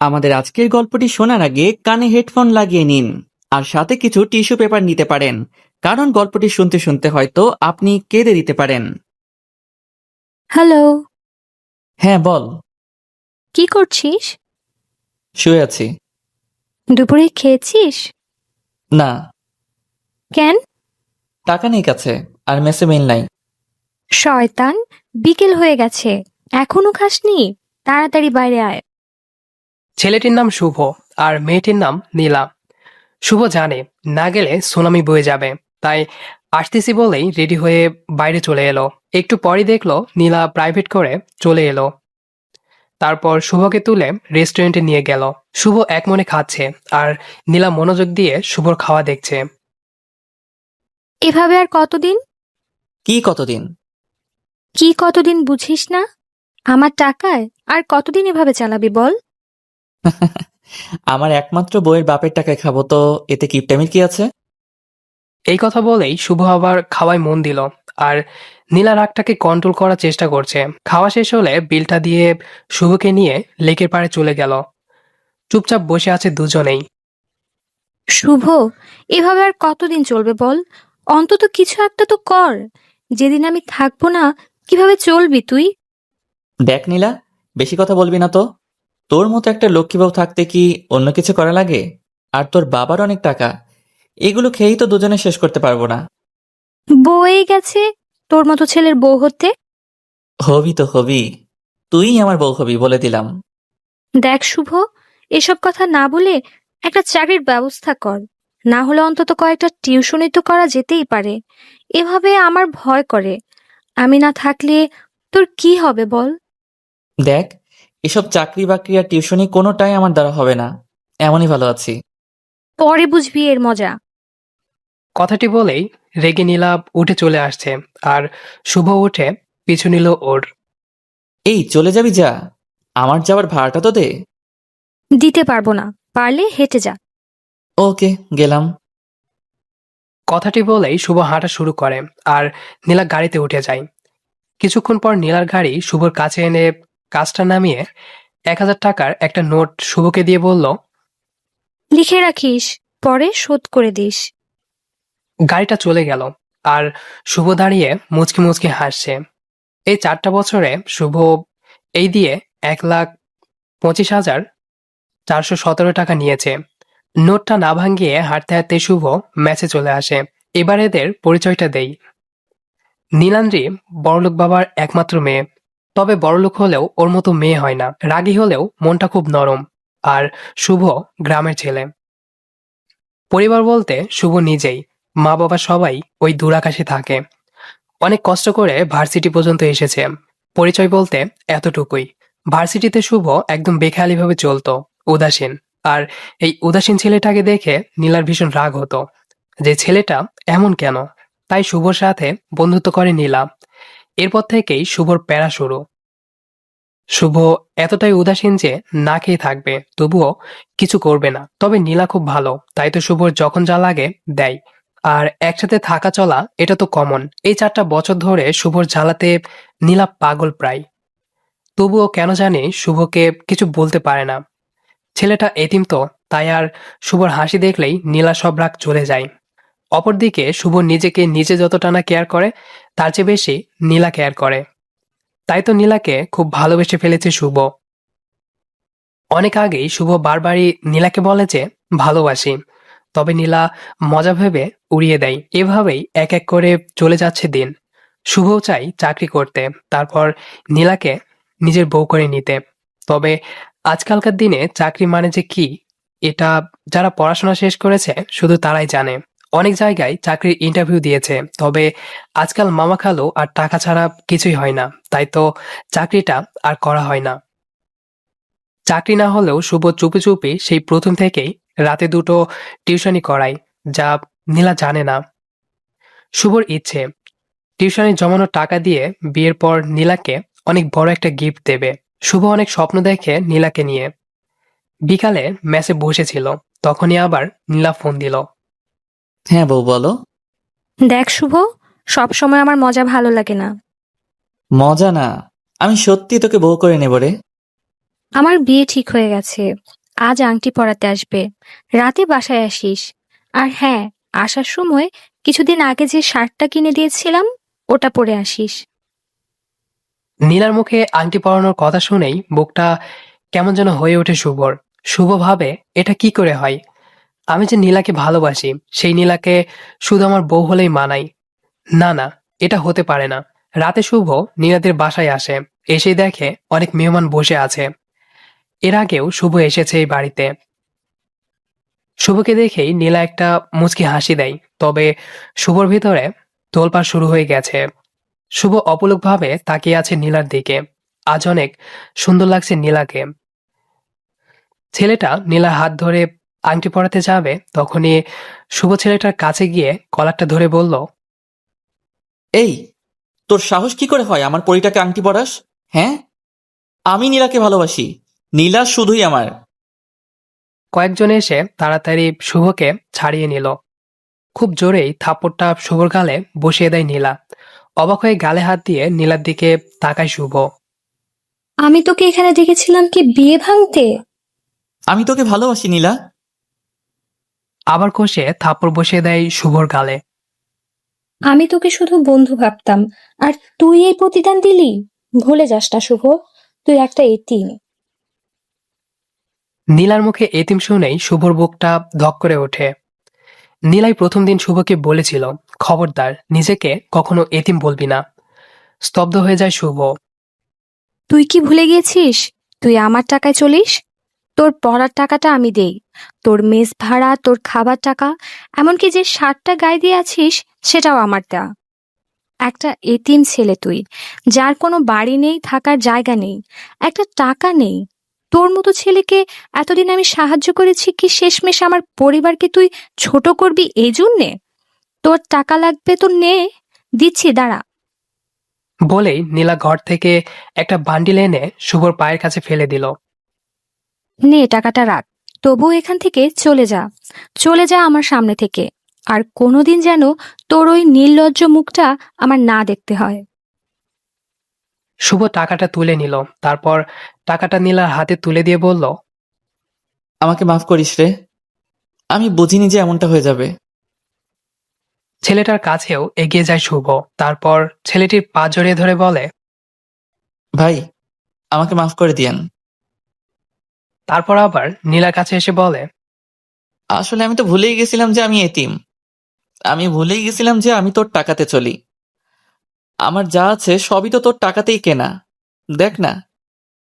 আমাদের আজকের গল্পটি শোনার আগে কানে হেডফোন লাগিয়ে নিন আর সাথে কিছু টিস্যু পেপার নিতে পারেন কারণ গল্পটি শুনতে শুনতে হয়তো আপনি কেঁদে দিতে পারেন। হ্যালো। হ্যাঁ বল। কি করছিস? শুয়ে আছি। দুপুরে খেয়েছিস? না। কেন? টাকা নেই কাছে আর মেসে মেল নাই। শয়তান বিকেল হয়ে গেছে এখনও খাসনি? তাড়াতাড়ি বাইরে আয়। ছেলেটির নাম শুভ আর মেয়েটির নাম নীলা। শুভ জানে না গেলে সুনামি বয়ে যাবে। তাই আসতেছি বলেই রেডি হয়ে বাইরে চলে এলো। একটু পরই দেখল নীলা প্রাইভেট করে চলে এলো। তারপর শুভকে তুলে রেস্টুরেন্টে নিয়ে গেল। শুভ এক মনে খাচ্ছে আর নীলা মনোযোগ দিয়ে শুভর খাওয়া দেখছে। এভাবে আর কতদিন? কি কতদিন? কি কতদিন বুঝিস না? আমার টাকায় আর কতদিন এভাবে চালাবি বল? আমার একমাত্র বইয়ের বাপের টাকায় খাব তো এতে কিপটামির কি আছে? এই কথা বলেই শুভ আবার খাওয়ায় মন দিল আর নীলা রাগটাকে কন্ট্রোল করার চেষ্টা করছে। খাওয়া শেষ হলে বিলটা দিয়ে শুভকে নিয়ে লেকের পাড়ে চলে গেল। চুপচাপ বসে আছে দুজনেই। শুভ এভাবে আর কতদিন চলবে বল? অন্তত কিছু একটা তো কর। যেদিন আমি থাকব না কীভাবে চলবি তুই? দেখ নীলা বেশি কথা বলবি না তো। তোর মতো একটা লক্ষ্মী বউ থাকতে কি অন্য কিছু করা লাগে? আর তোর বাবার অনেক টাকা। এগুলো খেয়েই তো দুজনে শেষ করতে পারব না। বয়ে গেছে তোর মতো ছেলের বউ হতে? হবি তো হবি। তুই আমার বউ হবি বলে দিলাম। দেখ শুভ এসব কথা না বলে একটা চাকরির ব্যবস্থা কর। না হলে অন্তত কয়েকটা টিউশনি তো করা যেতেই পারে। এভাবে আমার ভয় করে। আমি না থাকলে তোর কি হবে বল? দেখ এসব চাকরি বাকরি আর টিউশনি কোনোটাই আমার দ্বারা হবে না। এমনই ভালো আছি। পরে বুঝবি এর মজা। কথাটি বলেই রেগে নীলা উঠে চলে আসছে আর শুভ উঠে পিছু নিল ওর। এই চলে যাবি যা। আমার যাওয়ার ভাড়াটা তো দে। দিতে পারব না। পারলে হেঁটে যা। ওকে গেলাম। কথাটি বলেই শুভ হাঁটা শুরু করে আর নীলা গাড়িতে উঠে যায়। কিছুক্ষণ পর নীলার গাড়ি শুভর কাছে এনে কাজটা নামিয়ে এক হাজার টাকার একটা নোট শুভকে দিয়ে বলল লিখে রাখিস পরে শোধ করে দিস। গাড়িটা চলে গেল আর শুভ দাঁড়িয়ে মুচকি মুচকি হাসছে। এই চারটা বছরে শুভ এই দিয়ে এক লাখ পঁচিশ হাজার চারশো সতেরো টাকা নিয়েছে। নোটটা না ভাঙিয়ে হাঁটতে হাঁটতে শুভ ম্যাচে চলে আসে। এবার এদের পরিচয়টা দেই। নীলান্দ্রি বড়লোক বাবার একমাত্র মেয়ে। তবে বড়লোক হলেও ওর মতো মেয়ে হয় না। রাগী হলেও মনটা খুব নরম। আর শুভ গ্রামের ছেলে। পরিবার বলতে শুভ নিজেই। মা বাবা সবাই ওই দূরাকাশে থাকে। অনেক কষ্ট করে ভার্সিটি পর্যন্ত এসেছে। পরিচয় বলতে এতটুকুই। ভার্সিটিতে শুভ একদম বেখেয়ালিভাবে চলতো, উদাসীন। আর এই উদাসীন ছেলেটাকে দেখে নীলার ভীষণ রাগ হতো। যে ছেলেটা এমন কেন? তাই শুভর সাথে বন্ধুত্ব করে নীলা। এরপর থেকেই শুভর প্যারা শুরু। শুভ এতটাই উদাসীন যে না খেয়ে থাকবে, তবুও কিছু করবে না। তবে নীলা খুব ভালো, তাই তো শুভর যখন যা লাগে দেয়। আর একসাথে থাকা চলা, এটা তো কমন এই চারটা বছর ধরে শুভর জ্বালাতে নীলা পাগল প্রায়। তবুও কেন জানি শুভকে কিছু বলতে পারে না। ছেলেটা এতিম তো, তাই আর শুভর হাসি দেখলেই নীলা সব রাগ চলে যায়। অপরদিকে শুভ নিজেকে নিজে যতটা না কেয়ার করে তার চেয়ে বেশি নীলা কেয়ার করে। তাই তো নীলাকে খুব ভালোবেসে ফেলেছে শুভ। অনেক আগেই শুভ বারবারই নীলাকে বলে যে, ভালোবাসি। তবে নীলা মজা ভেবে উড়িয়ে দেয়। এভাবেই এক এক করে চলে যাচ্ছে দিন। শুভও চাই চাকরি করতে। তারপর নীলাকে নিজের বউ করে নিতে। তবে আজকালকার দিনে চাকরি মানে যে কি, এটা যারা পড়াশোনা শেষ করেছে, শুধু তারাই জানে। অনেক জায়গায় চাকরির ইন্টারভিউ দিয়েছে, তবে আজকাল মামা খালো আর টাকা ছাড়া কিছুই হয় না, তাই তো চাকরিটা আর করা হয় না। চাকরি না হলেও শুভ চুপি চুপি সেই প্রথম থেকেই রাতে দুটো টিউশনি করায়, যা নীলা জানে না। শুভর ইচ্ছে, টিউশনি জমানো টাকা দিয়ে বিয়ের পর নীলাকে অনেক বড় একটা গিফট দেবে। শুভ অনেক স্বপ্ন দেখে নীলাকে নিয়ে। বিকালে ম্যাচে বসেছিল, তখনই আবার নীলা ফোন দিল। হ্যাঁ বউ বলো। দেখ শুভ সব সময় আমার মজা ভালো লাগে না। মজা না? আমি সত্যি তোকে বউ করে নেব রে। আমার বিয়ে ঠিক হয়ে গেছে। আজ আংটি পরাতে আসবে। রাতে বাসায় আসিস। আর হ্যাঁ আসার সময় কিছুদিন আগে যে শার্টটা কিনে দিয়েছিলাম ওটা পরে আসিস। নীলার মুখে আংটি পরানোর কথা শুনেই বুকটা কেমন যেন হয়ে ওঠে শুভর শুভ ভাবে এটা কি করে হয়? আমি যে নীলাকে ভালোবাসি, সেই নীলাকে শুধু আমার বউ হলেই মানাই। না না, এটা হতে পারে না। রাতে শুভ নীলাদের বাসায় আসে এসে দেখে অনেক মেহমান বসে আছে। এর আগেও শুভ এসেছে এই বাড়িতে। শুভকে দেখেই নীলা একটা মুচকি হাসি দেয়, তবে শুভর ভিতরে তোলপাড় শুরু হয়ে গেছে। শুভ অপলকভাবে তাকিয়ে আছে নীলার দিকে। আজ অনেক সুন্দর লাগছে নীলাকে। ছেলেটা নীলার হাত ধরে আংটি পরাতে যাবে তখনই শুভ ছেলেটার কাছে গিয়ে কলারটা ধরে বলল এই তোর সাহস কি করে হয় আমার পরিটাকে আংটি পরাস? হ্যাঁ? আমি নীলাকে ভালোবাসি নীলা শুধুই আমার। কয়েকজন এসে তাড়াতাড়ি শুভকে ছাড়িয়ে নিল। খুব জোরেই থাপ্পড়টা শুভর গালে বসিয়ে দেয় নীলা। অবাক হয়ে গালে হাত দিয়ে নীলার দিকে তাকায় শুভ। আমি তোকে এখানে দেখেছিলাম কি বিয়ে ভাঙতে? আমি তোকে ভালোবাসি নীলা। আবার কষে থাপ্পড় বসিয়ে দেয় শুভর গালে। আমি তোকে শুধু বন্ধু ভাবতাম আর তুই এই প্রতিদান দিলি? ভুলে যাস না শুভ তুই একটা এতিম। নীলার মুখে এতিম শুনেই শুভর বুকটা ধক করে ওঠে। নীলাই প্রথম দিন শুভকে বলেছিল খবরদার নিজেকে কখনো এতিম বলবি না। স্তব্ধ হয়ে যায় শুভ। তুই কি ভুলে গিয়েছিস? তুই আমার টাকায় চলিস? তোর পড়ার টাকাটা আমি দেই, তোর মেস ভাড়া, তোর খাবার টাকা, এমনকি যে শার্টটা গায়ে দিয়ে আছিস সেটাও আমার দেওয়া। একটা এতিম ছেলে তুই, যার কোনো বাড়ি নেই, থাকার জায়গা নেই, একটা টাকা নেই। তোর মতো ছেলেকে এতদিন আমি সাহায্য করেছি কি শেষমেশ আমার পরিবারকে তুই ছোট করবি এই জন্যে? তোর টাকা লাগবে তো নে, দিচ্ছি, দাঁড়া। বলেই নীলা ঘর থেকে একটা বান্ডিল এনে শুভর পায়ের কাছে ফেলে দিল। নে টাকাটা রাখ। তবু এখান থেকে চলে যা। চলে যা আমার সামনে থেকে। আর কোনোদিন যেন তোর ওই নির্লজ্জ মুখটা আমার না দেখতে হয়। শুভ টাকাটা তুলে নিল। তারপর টাকাটা নীলার হাতে তুলে দিয়ে বলল আমাকে মাফ করিস রে। আমি বুঝিনি যে এমনটা হয়ে যাবে। ছেলেটার কাছেও এগিয়ে যায় শুভ। তারপর ছেলেটির পা জড়িয়ে ধরে বলে ভাই আমাকে মাফ করে দিয়েন। তারপর আবার নীলার কাছে এসে বলে আসলে আমি তো ভুলেই গেছিলাম যে আমি এতিম। আমি ভুলেই গেছিলাম যে আমি তোর টাকাতে চলি। আমার যা আছে সবই তো তোর টাকাতেই কেনা। দেখ না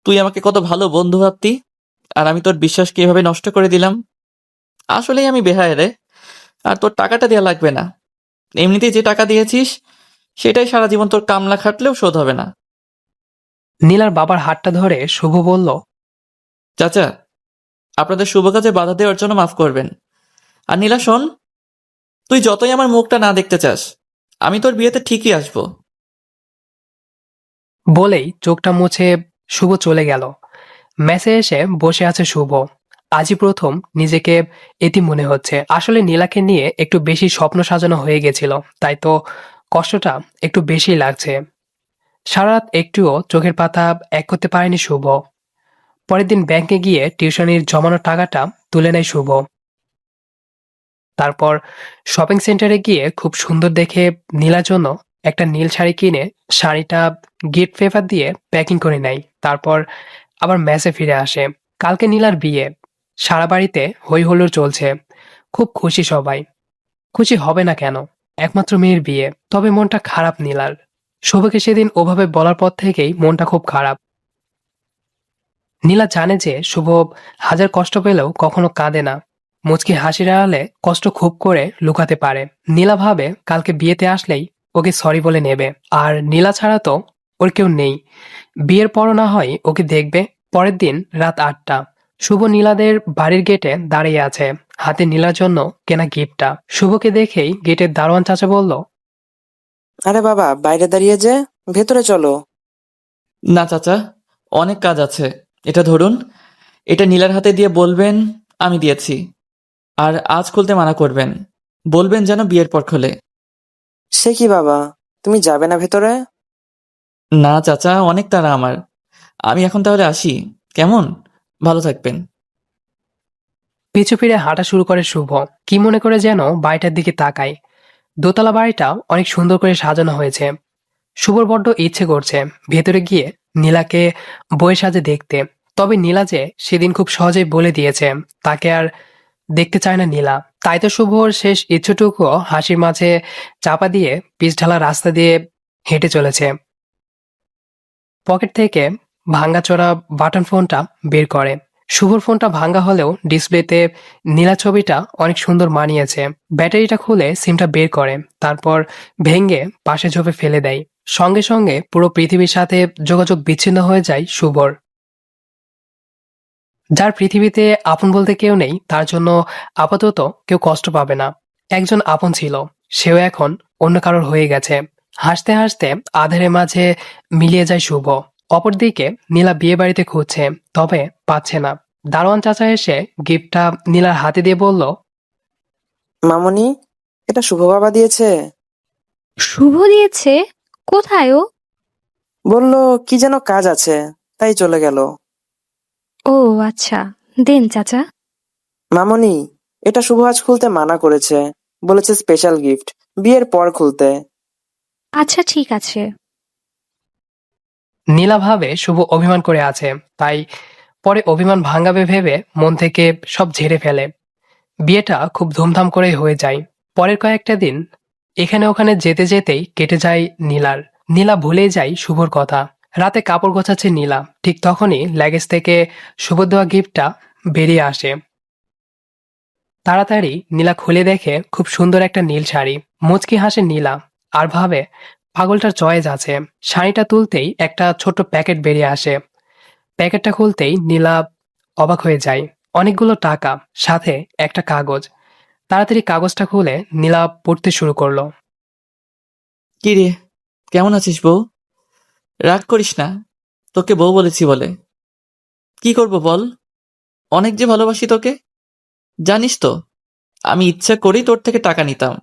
তুই আমাকে কত ভালো বন্ধু ভাবতি আর আমি তোর বিশ্বাস কীভাবে নষ্ট করে দিলাম। আসলেই আমি বেহায় রে আর তোর টাকাটা দেওয়া লাগবে না। এমনিতেই যে টাকা দিয়েছিস সেটাই সারা জীবন তোর কামলা খাটলেও শোধ হবে না। নীলার বাবার হাতটা ধরে শুভ বলল চাচা, আপনাদের শুভ কাজে বাধা দেওয়ার জন্য মাফ করবেন। আর নীলা, শোন, তুই যতই আমার মুখটা না দেখতে চাস, আমি তোর বিয়েতে ঠিকই আসব। বলেই চোখটা মুছে শুভ চলে গেল। মেসে এসে বসে আছে শুভ। আজই প্রথম নিজেকে এটি মনে হচ্ছে। আসলে নীলাকে নিয়ে একটু বেশি স্বপ্ন সাজানো হয়ে গেছিল, তাই তো কষ্টটা একটু বেশি লাগছে। সারা রাত একটুও চোখের পাতা এক করতে পারেনি শুভ। পরের দিন ব্যাংকে গিয়ে টিউশনির জমানো টাকাটা তুলে নেয় শুভ। তারপর শপিং সেন্টারে গিয়ে খুব সুন্দর দেখে নীলার জন্য একটা নীল শাড়ি কিনে শাড়িটা গিফট পেপার দিয়ে প্যাকিং করে নেয়। তারপর আবার ম্যাচে ফিরে আসে। কালকে নীলার বিয়ে। সারা বাড়িতে হই হুল্লোড় চলছে। খুব খুশি সবাই। খুশি হবে না কেন? একমাত্র মেয়ের বিয়ে। তবে মনটা খারাপ নীলার। শুভকে সেদিন ওভাবে বলার পর থেকেই মনটা খুব খারাপ। নীলা জানে যে শুভ হাজার কষ্ট পেলেও কখনো কাঁদে না। মুচকি হাসির আড়ালে কষ্ট খুব করে লুকাতে পারে। নীলা ভাবে কালকে বিয়েতে আসলেই ওকে সরি বলে নেবে। আর নীলা ছাড়া তো ওর কেউ নেই। বিয়ের পরও না হয় ওকে দেখবে পরের দিন রাত আটটা। শুভ নীলাদের বাড়ির গেটে দাঁড়িয়ে আছে। হাতে নীলার জন্য কেনা গিফটটা। শুভকে দেখেই গেটের দারোয়ান চাচা বলল আরে বাবা বাইরে দাঁড়িয়ে যে ভেতরে চলো। না চাচা অনেক কাজ আছে। এটা ধরুন এটা নীলার হাতে দিয়ে বলবেন আমি দিয়েছি। আর আজ খুলতে মানা করবেন বলবেন যেন বিয়ের পর খোলে। সে কি বাবা? তুমি যাবে না ভেতরে? না চাচা অনেক তারা আমার। আমি এখন তাহলে আসি। কেমন? ভালো থাকবেন। পিছু ফিরে হাঁটা শুরু করে শুভ। কি মনে করে যেন বাড়িটার দিকে তাকায়। দোতলা বাড়িটা অনেক সুন্দর করে সাজানো হয়েছে। শুভর বড্ড ইচ্ছে করছে। ভেতরে গিয়ে নীলাকে বইয়ের সাজে দেখতে। তবে নীলা যে সেদিন খুব সহজেই বলে দিয়েছে, তাকে আর দেখতে চায় না নীলা। তাই তো শুভর শেষ ইচ্ছুটুকুও হাসির মাঝে চাপা দিয়ে পিচ ঢালা রাস্তা দিয়ে হেঁটে চলেছে। পকেট থেকে ভাঙ্গাচোরা বাটন ফোনটা বের করে। শুভর ফোনটা ভাঙ্গা হলেও ডিসপ্লেতে নীলা ছবিটা অনেক সুন্দর মানিয়েছে। ব্যাটারিটা খুলে সিমটা বের করে, তারপর ভেঙে পাশে ঝোপে ফেলে দেয়। সঙ্গে সঙ্গে পুরো পৃথিবীর সাথে যোগাযোগ বিচ্ছিন্ন হয়ে যায় শুভর যার পৃথিবীতে আপন বলতে কেউ নেই তার জন্য আপাতত কেউ কষ্ট পাবে না। একজন আপন ছিল সেও এখন অন্য কারোর হয়ে গেছে। হাসতে হাসতে আধারের মাঝে মিলিয়ে যায় শুভ। অপরদিকে নীলা বিয়ে বাড়িতে খুঁজছে তবে পাচ্ছে না। দারোয়ান চাচা এসে গিফটটা নীলার হাতে দিয়ে বলল মামনি এটা শুভ বাবা দিয়েছে। শুভ দিয়েছে? কোথায় ও? বলল কি যেন কাজ আছে? তাই চলে গেল। ও আচ্ছা। দেন চাচা। মামনি এটা শুভ আজ খুলতে মানা করেছে। বলেছে স্পেশাল গিফট বিয়ের পর খুলতে। আচ্ছা ঠিক আছে। নীলা ভাবে শুভ অভিমান করে আছে। তাই পরে অভিমান ভাঙাবে ভেবে মন থেকে সব ঝেড়ে ফেলে। বিয়েটা খুব ধুমধাম করেই হয়ে যায়। পরের কয়েকটা দিন এখানে ওখানে যেতে যেতেই কেটে যায় নীলার। নীলা ভুলেই যায় শুভর কথা। রাতে কাপড় গোছাচ্ছে নীলা। ঠিক তখনই ল্যাগেজ থেকে শুভ দেওয়া গিফটটা বেরিয়ে আসে। তাড়াতাড়ি নীলা খুলে দেখে খুব সুন্দর একটা নীল শাড়ি। মুচকি হাসে নীলা আর ভাবে, পাগলটার চয়েস আছে। শাড়িটা তুলতেই একটা ছোট্ট প্যাকেট বেরিয়ে আসে। প্যাকেটটা খুলতেই নীলা অবাক হয়ে যায়। অনেকগুলো টাকা, সাথে একটা কাগজ। তাড়াতাড়ি কাগজটা খুলে নীলা পড়তে শুরু করল। কি রে কেমন আছিস বউ? রাগ করিস না, তোকে বউ বলেছি বলে। কি করব বল? অনেক যে ভালোবাসি তোকে। জানিস তো, আমি ইচ্ছা করেই তোর থেকে টাকা নিতাম।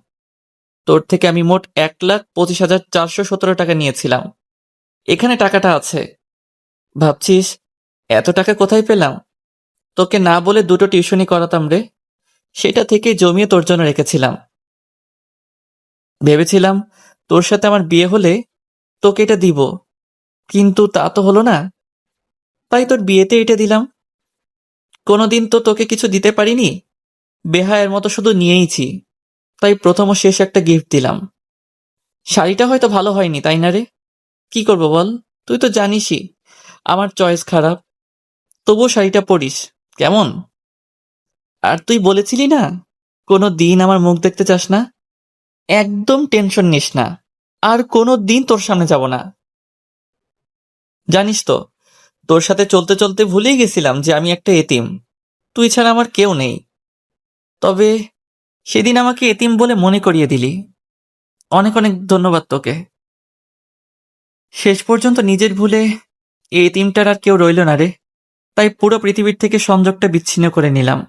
তোর থেকে আমি মোট এক লাখ পঁচিশ হাজার চারশো সতেরো টাকা নিয়েছিলাম। এখানে টাকাটা আছে। ভাবছিস, এত টাকা কোথায় পেলাম? তোকে না বলে দুটো টিউশনি করাতাম রে। সেটা থেকে জমিয়ে তোর জন্য রেখেছিলাম। ভেবেছিলাম তোর সাথে আমার বিয়ে হলে তোকে এটা দিব। কিন্তু তা তো হলো না। তাই তোর বিয়েতে এটা দিলাম। কোনোদিন তো তোকে কিছু দিতে পারিনি। বেহায়ের মতো শুধু নিয়েইছি। তাই প্রথম ও শেষ একটা গিফট দিলাম। শাড়িটা হয়তো ভালো হয়নি, তাই না রে? কি করব বল? তুই তো জানিসই, আমার চয়েস খারাপ। তবুও শাড়িটা পরিস। কেমন? আর তুই বলেছিলি না, কোনো দিন আমার মুখ দেখতে চাস না? একদম টেনশন নিস না, আর কোনো দিন তোর সামনে যাব না। জানিস তো, তোর সাথে চলতে চলতে ভুলেই গেছিলাম যে আমি একটা এতিম। তুই ছাড়া আমার কেউ নেই। তবে সেদিন আমাকে এতিম বলে মনে করিয়ে দিলি। অনেক অনেক ধন্যবাদ তোকে। শেষ পর্যন্ত নিজের ভুলে এতিমটার আর কেউ রইল না রে। তাই পুরো পৃথিবীর থেকে সংযোগটা বিচ্ছিন্ন করে নিলাম।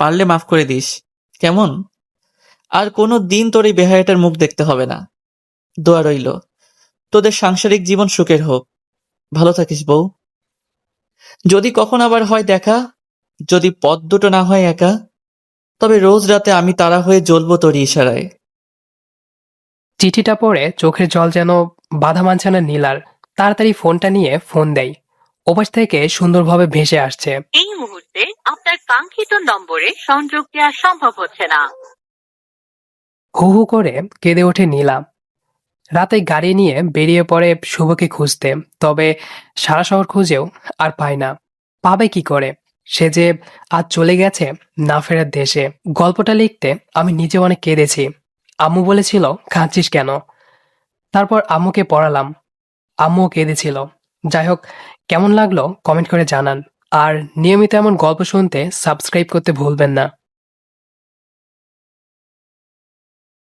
পারলে মাফ করে দিস। কেমন? আর কোনো দিন তোর এই বেহায়াটার মুখ দেখতে হবে না। দোয়া রইল। তোদের সাংসারিক জীবন সুখের হোক। ভালো থাকিস বউ। যদি কখন আবার হয় দেখা যদি পথ দুটো না হয় একা তবে রোজ রাতে আমি তারা হয়ে জ্বলবো তোর ইশারায়। চিঠিটা পড়ে চোখের জল যেন বাধা মানছে না নীলার। তাড়াতাড়ি ফোনটা নিয়ে ফোন দেয় ওপাশ থেকে সুন্দরভাবে ভেসে আসছে। এই মুহূর্তে আপনার কাঙ্ক্ষিত নম্বরে সংযোগ দেওয়া সম্ভব হচ্ছে না। হু হু করে কেঁদে ওঠে নীলা। রাতে গাড়ি নিয়ে বেরিয়ে পড়ে শুভকে খুঁজতে, তবে সারা শহর খুঁজেও আর পায় না। পাবে কি করে? সে যে আজ চলে গেছে না ফেরার দেশে। গল্পটা লিখতে আমি নিজে অনেক কেঁদেছি। আম্মু বলেছিল, কাঁদছিস কেন? তারপর আম্মুকে পড়ালাম। আম্মুও কেঁদেছিল। যাই হোক, কেমন লাগল কমেন্ট করে জানান। আর নিয়মিত এমন গল্প শুনতে সাবস্ক্রাইব করতে ভুলবেন না।